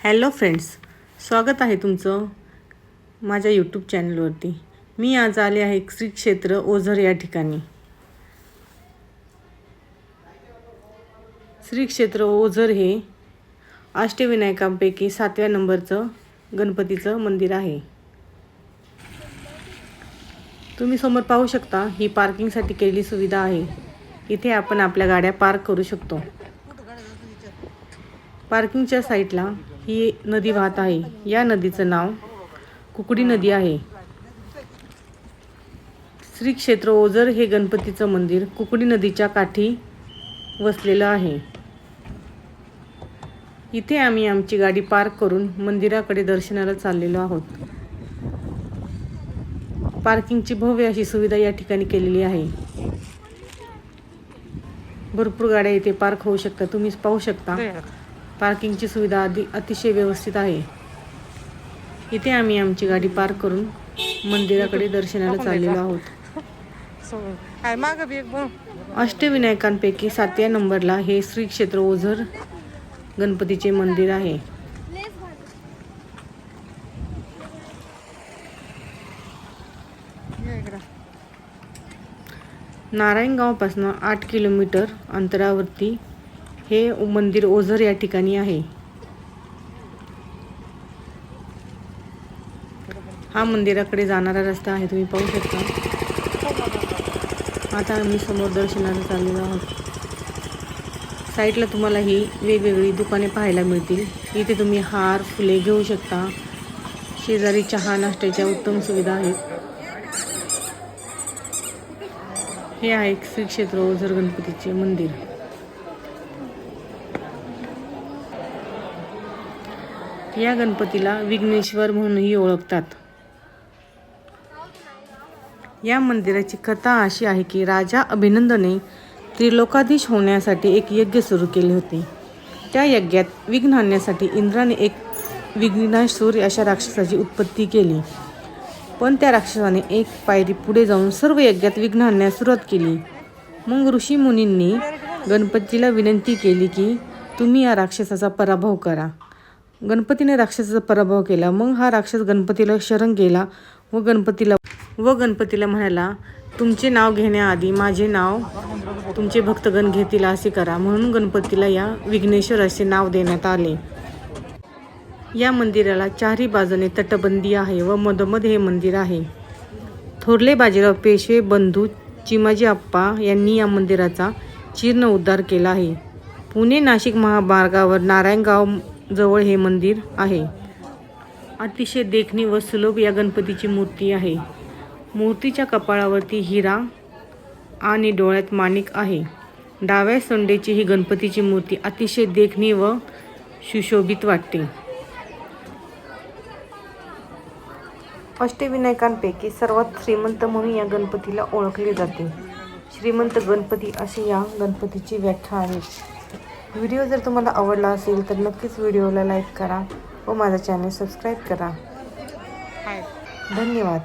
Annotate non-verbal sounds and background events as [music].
Hello friends स्वागत आहे तुमचं माझ्या यूट्यूब चॅनलवरती. मी आज आले आहे श्री क्षेत्र ओझर या ठिकाणी. श्री क्षेत्र ओझर हे अष्टविनायकांपैकी सातव्या नंबरचं गणपतीचं मंदिर आहे. तुम्ही समोर पाहू शकता ही पार्किंगसाठी केलेली सुविधा आहे. इथे आपण आपल्या गाड्या पार्क करू शकतो. पार्किंगच्या साईडला ही नदी वाहत आहे. या नदीचं नाव कुकडी नदी आहे. श्री क्षेत्र ओझर हे गणपतीचं मंदिर कुकडी नदीच्या काठी वसलेलं आहे. इथे आम्ही आमची गाडी पार्क करून मंदिराकडे दर्शनाला चाललेलो आहोत. पार्किंगची भव्य अशी सुविधा या ठिकाणी केलेली आहे. भरपूर गाड्या इथे पार्क होऊ शकतात. तुम्ही पाहू शकता. पार्किंगची सुविधा आधी अतिशय व्यवस्थित आहे. इथे आम्ही आमची गाडी पार्क करून मंदिराकडे दर्शनाला चाललेलो आहोत. [laughs] अष्टविनायकांपैकी सातव्या नंबरला हे श्री क्षेत्र ओझर गणपतीचे मंदिर आहे. नारायणगावपासून आठ किलोमीटर अंतरावरती हे मंदिर ओझर या ठिकाणी आहे. हा मंदिराकडे जाणारा रस्ता आहे तुम्ही पाहू शकता. आता आम्ही समोर दर्शनाला चाललेलो आहोत. साईडला तुम्हाला ही वेगवेगळी दुकाने पाहायला मिळतील. इथे तुम्ही हार फुले घेऊ शकता. शेजारी चहा नाश्त्याच्या उत्तम सुविधा आहेत. हे आहे श्री क्षेत्र ओझर गणपतीचे मंदिर. या गणपतीला विघ्नेश्वर म्हणूनही ओळखतात. या मंदिराची कथा अशी आहे की राजा अभिनंदने त्रिलोकाधीश होण्यासाठी एक यज्ञ सुरू केले होते. त्या यज्ञात विघ्न आणण्यासाठी इंद्राने एक विघ्नासूर अशा राक्षसाची उत्पत्ती केली. पण त्या राक्षसाने एक पायरी पुढे जाऊन सर्व यज्ञात विघ्न आणण्यास सुरुवात केली. मग ऋषी मुनींनी गणपतीला विनंती केली की तुम्ही या राक्षसाचा पराभव करा. गणपतीने राक्षसाचा पराभव केला. मग हा राक्षस गणपतीला शरण गेला व गणपतीला व गणपतीला म्हणाला तुमचे नाव घेण्याआधी माझे नाव तुमचे भक्तगण घेतील असे करा म्हणून गणपतीला या विघ्नेश्वर असे नाव देण्यात आले. या मंदिराला चारही बाजूने तटबंदी आहे व मधोमध हे मंदिर आहे. थोरले बाजीराव पेशवे बंधू चिमाजी आप्पा यांनी या मंदिराचा जीर्ण उद्धार केला आहे. पुणे नाशिक महामार्गावर नारायणगाव जवळ हे मंदिर आहे. अतिशय देखणी व सुलभ या गणपतीची मूर्ती आहे. मूर्तीच्या कपाळावरती हिरा आणि डोळ्यात माणिक आहे. डाव्या सोंडेची ही गणपतीची मूर्ती अतिशय देखणी व सुशोभित वाटते. अष्टविनायकांपैकी सर्वात श्रीमंत म्हणून या गणपतीला ओळखले जाते. श्रीमंत गणपती अशी या गणपतीची व्याख्या आहे. व्हिडिओ जर तुम्हाला आवडला असेल तर नक्कीच व्हिडिओला लाईक करा व माझा चॅनल सबस्क्राईब करा. धन्यवाद.